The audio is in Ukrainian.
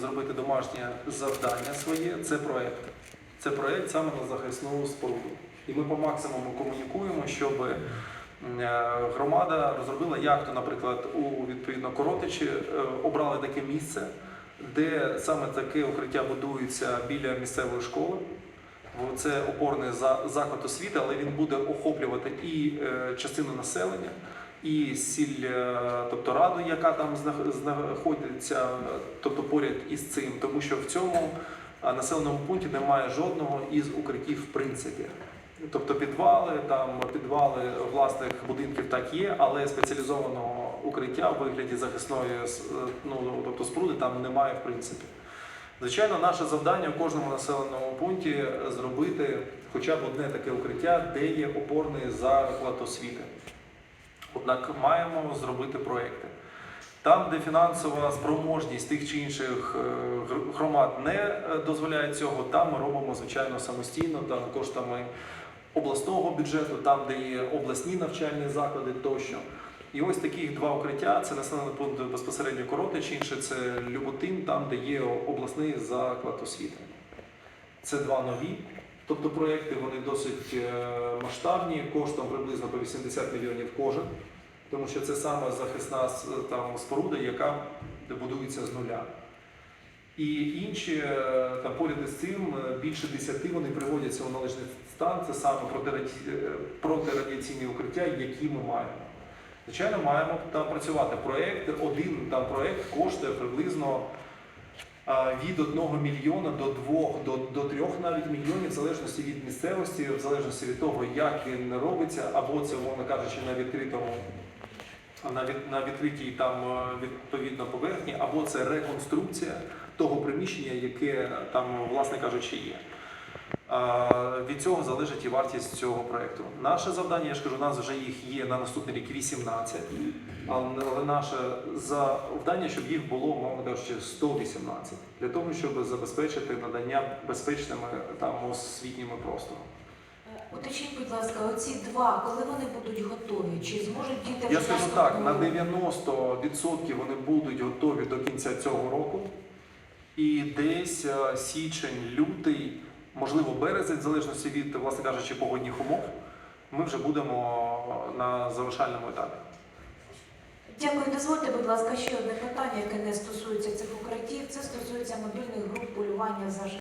зробити домашнє завдання своє, це проєкт. Це проєкт саме на захисну споруду. І ми по максимуму комунікуємо, щоб е, громада розробила, як то, наприклад, у відповідно Коротичі е, обрали таке місце, де саме таке укриття будується біля місцевої школи. Це опорний заклад освіти, але він буде охоплювати і е, частину населення, і сіль, е, тобто раду, яка там знах- знаходиться, тобто поряд із цим, тому що в цьому е, населеному пункті немає жодного із укриттів в принципі. Тобто підвали, там підвали власних будинків так є, але спеціалізованого укриття в вигляді захисної е, ну, тобто споруди там немає в принципі. Звичайно, наше завдання в кожному населеному пункті зробити хоча б одне таке укриття, де є опорний заклад освіти. Однак маємо зробити проекти. Там, де фінансова спроможність тих чи інших е, громад не е, дозволяє цього, там ми робимо звичайно самостійно, там коштами обласного бюджету, там, де є обласні навчальні заклади тощо. І ось таких два укриття: це населений пункт безпосередньо Коротич, інше це Люботин, там, де є обласний заклад освіти. Це два нові. Тобто проекти вони досить е, масштабні, коштом приблизно по 80 мільйонів кожен, тому що це саме захисна там, споруда, яка будується з нуля. І інші е, там поряд із цим е, більше 10 вони приводяться у належний стан. Це саме протирадіаційні укриття, які ми маємо. Звичайно, маємо там працювати. Проект, один там проект коштує приблизно від 1 мільйона до 2, до, до 3 навіть мільйонів, в залежності від місцевості, в залежності від того, як він робиться, або це, умовно кажучи, на відкритому. На, від, на відкритій там е, відповідно поверхні, або це реконструкція того приміщення, яке там, власне кажучи, є. Від цього залежить і вартість цього проєкту. Наше завдання, я ж кажу, у нас вже їх є на наступний рік 18, але наше завдання, щоб їх було, мовно кажучи, 118, для того, щоб забезпечити надання безпечними там освітніми простором. Е, Уточніть, будь ласка, оці два, коли вони будуть готові? Чи зможуть діти Я скажу так, на наступного- 90% вони будуть готові до кінця цього року. І десь е, січень, лютий, можливо, березень, в залежності від, власне кажучи, погодних умов, ми вже будемо на завершальному етапі. Дякую. Дозвольте, будь ласка, ще одне питання, яке не стосується цих укриттів. Це стосується мобільних груп полювання за життя.